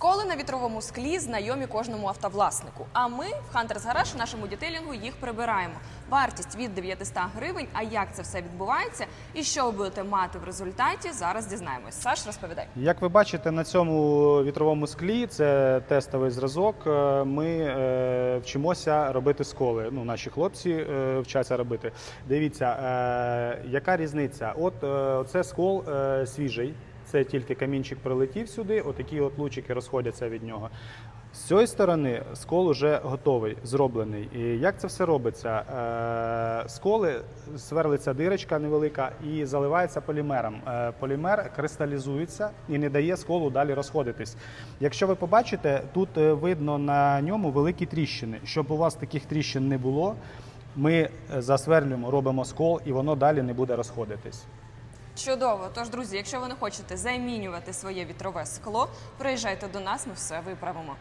Сколи на вітровому склі знайомі кожному автовласнику. А ми в Хантерс Гараж у нашому дітейлінгу їх прибираємо. Вартість від 900 гривень. А як це все відбувається і що ви будете мати в результаті? Зараз дізнаємось. Саш, розповідай. Як ви бачите на цьому вітровому склі, це тестовий зразок. е, Ми е, вчимося робити сколи. Ну, наші хлопці е, вчаться робити. Дивіться, яка різниця? От це скол свіжий. Це тільки камінчик прилетів сюди, отакі от лучики розходяться від нього. З цієї сторони скол уже готовий, зроблений. І як це все робиться? Е, сколи сверлиться дирочка невелика і заливається полімером. Е, полімер кристалізується і не дає сколу далі розходитись. Якщо ви побачите, тут е, видно на ньому великі тріщини. Щоб у вас таких тріщин не було, ми засверлюємо, робимо скол, і воно далі не буде розходитись. Чудово. Тож, друзі, якщо ви не хочете замінювати своє вітрове скло, приїжджайте до нас, ми все виправимо.